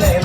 Yeah.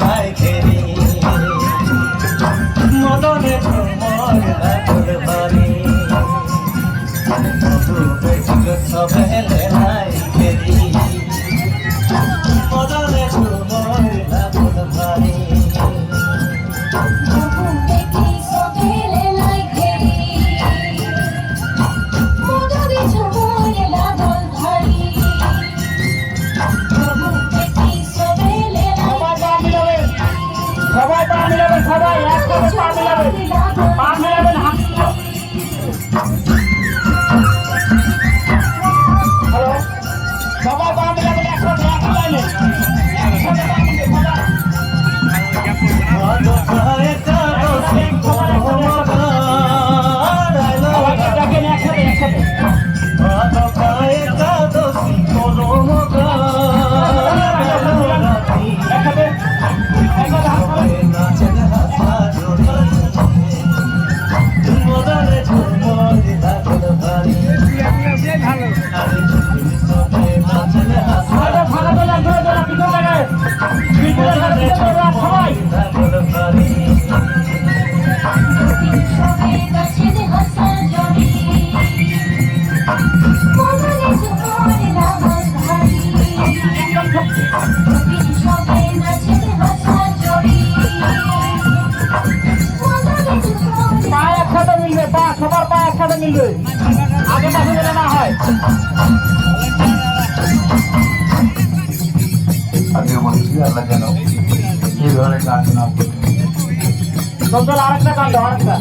মিলবে আগে পাশে যেন না হয়। আগে বলছি আল্লাহ যেন এই ধরনের কাজ না আরেকটা কাণ্ড আরেকটা।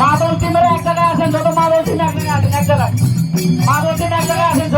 মাদল টিমের এক জায়গায় আছেন যত মাদল টিম এক জায়গায় আছেন এক জায়গায়। মাদল টিম এক জায়গায় আছেন